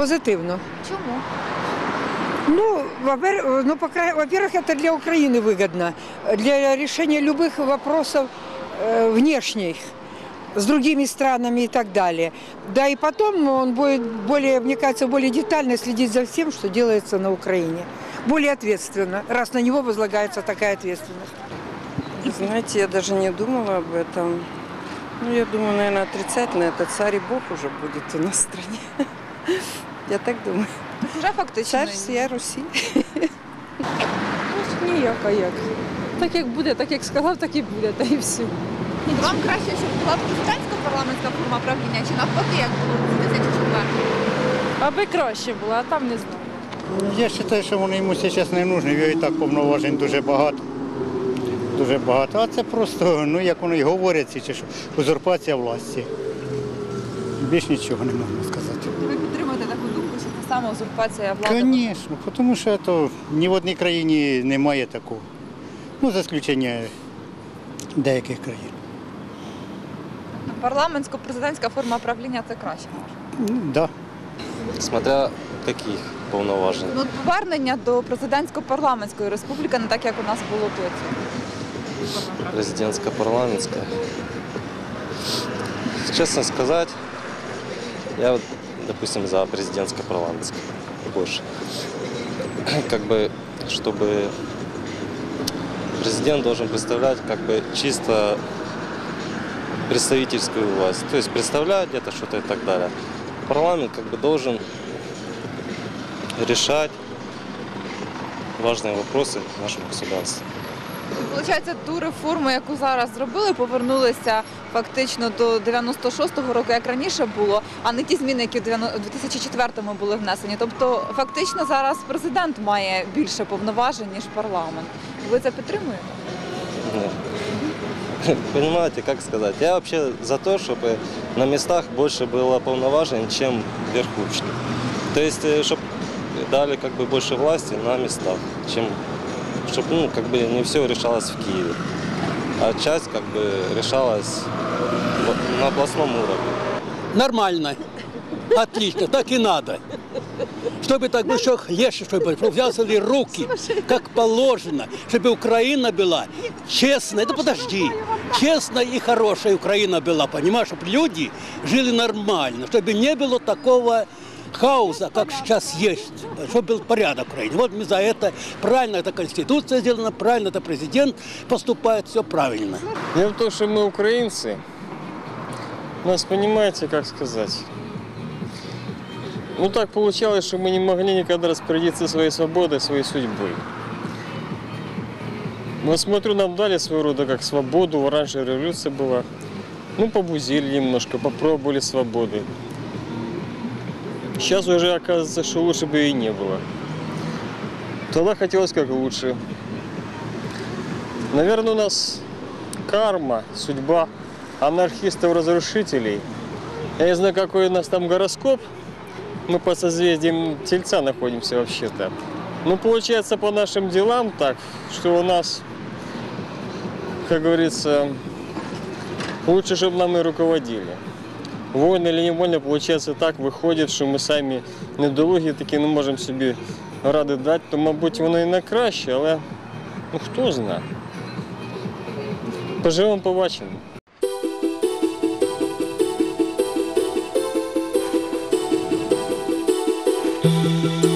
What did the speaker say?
Позитивно. Чому? Ну, во-пер- ну, во-первых, это для Украины выгодно, для решения любых вопросов э, внешних с другими странами и так далее. Да и потом он будет более, мне кажется, более детально следить за всем, что делается на Украине. Более ответственно, раз на него возлагается такая ответственность. Знаете, я даже не думала об этом. Ну, я думаю, наверное, отрицательно. Это царь и Бог уже будет у нас в стране. Я так думаю. Вже фактично. Царь всія Русі. Ніяка як. Так як буде, так як сказав, так і буде, та і все. Вам краще, щоб була президентська парламентська форма правління, чи навпаки, як було в 2004 Аби краще було, а там не знаю. Я вважаю, що воно йому зараз не нужно, його і так повноважень дуже багато. Дуже багато. А це просто, ну як воно і говорять, чи що, узурпація власті. Більш нічого не можна сказати. Це саме узурпація влади? Звісно, тому що то ні в одній країні немає такого. Ну, за исключення деяких країн. Парламентсько-президентська форма правління це краще. Ну, да. Смотря каких повноважень. Ну, повернення до президентсько-парламентської республіки, не так як у нас було до цього. Президентская, парламентская. Честно сказать, я, вот, допустим, за президентско-парламентское больше. Как бы, чтобы президент должен представлять как бы чисто представительскую власть. То есть представлять где-то что-то и так далее. Парламент как бы должен решать важные вопросы нашего государства. Получається, ту реформу, яку зараз зробили, повернулися фактично до 96-го року, як раніше було, а не ті зміни, які в 2004-му були внесені. Тобто, фактично зараз президент має більше повноважень ніж парламент. Ви це підтримуєте? Нет. Понимаете, как сказать? Я вообще за то, чтобы на местах больше было полноважен, чем верхушки. То есть, чтобы дали как бы больше власти на местах, чем чтобы ну, как бы не все решалось в Киеве, а часть как бы решалась на областном уровне. Нормально. Отлично, так и надо. Чтобы так бы еще легче, чтобы взяли руки, как положено, чтобы Украина была честная, да подожди, честная и хорошая Украина была, понимаешь, чтобы люди жили нормально, чтобы не было такого хаоса, как сейчас есть, чтобы был порядок в Украине. Вот мы за это, правильно эта конституция сделана, правильно это президент поступает, все правильно. Дело в том, что мы украинцы. Нас, понимаете, как сказать? Ну так получалось, что мы не могли никогда распорядиться своей свободой, своей судьбой. Вот смотрю, нам дали своего рода как свободу, оранжевая революция была. Ну, побузили немножко, попробовали свободы. Сейчас уже оказывается, что лучше бы и не было. Тогда хотелось как лучше. Наверное, у нас карма, судьба анархистов-разрушителей. Я не знаю, какой у нас там гороскоп. Мы по созвездиям Тельца находимся вообще-то. Ну, получается, по нашим делам так, что у нас, как говорится, лучше, чтобы нами руководили. Вольно или невольно, получается так, виходить, що ми самі недолугі такі не можемо собі ради дати, то, мабуть, воно і на краще, але ну хто знає. Поживемо, побачимо. Thank